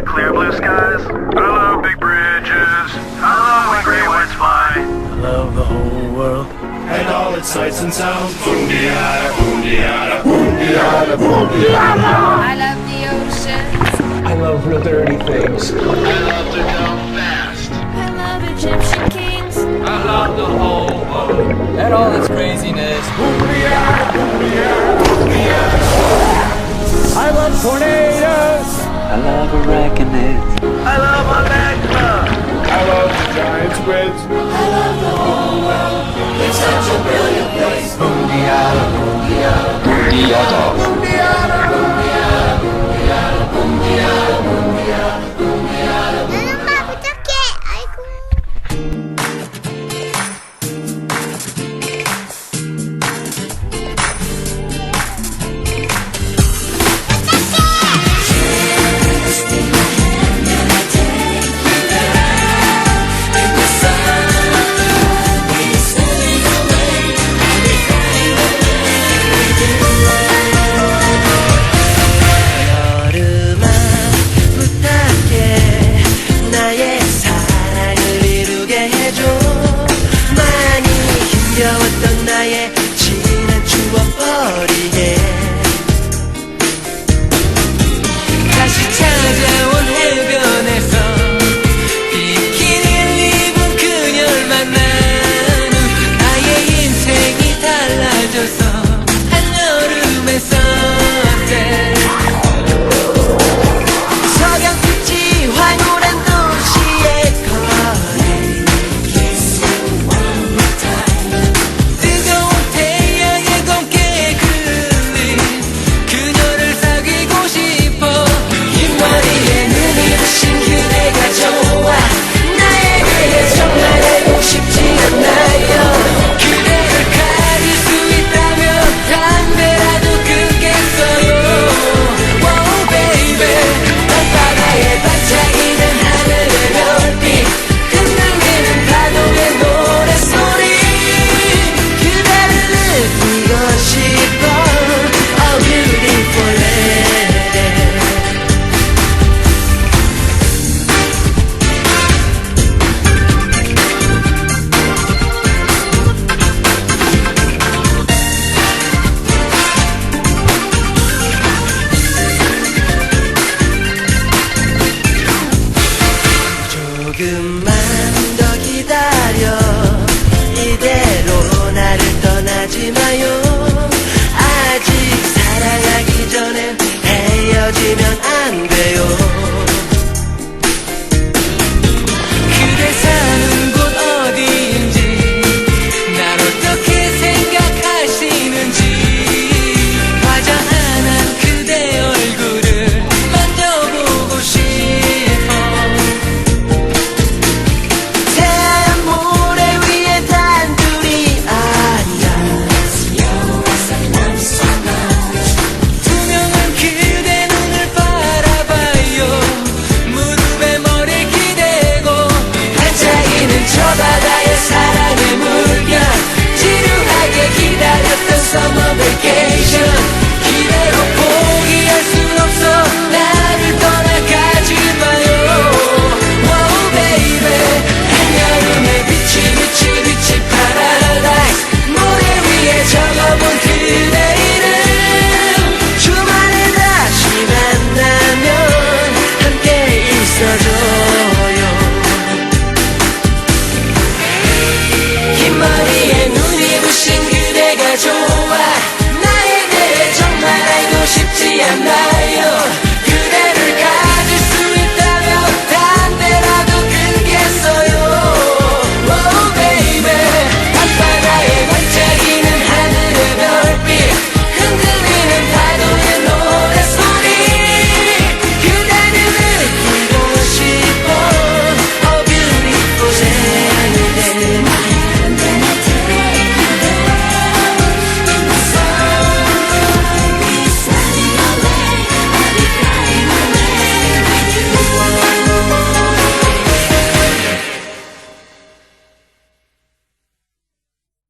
the clear blue skies. I love big bridges. I love when great whites fly. I love the whole world and all its sights and sounds. Boom diada, boom diada. I love the ocean. I love real dirty things. I love to go fast. I love Egyptian kings. I love the whole world and all its craziness. regrets. I love the whole world. It's such a brilliant place. Mundial, mundial, mundial. after summer vacation.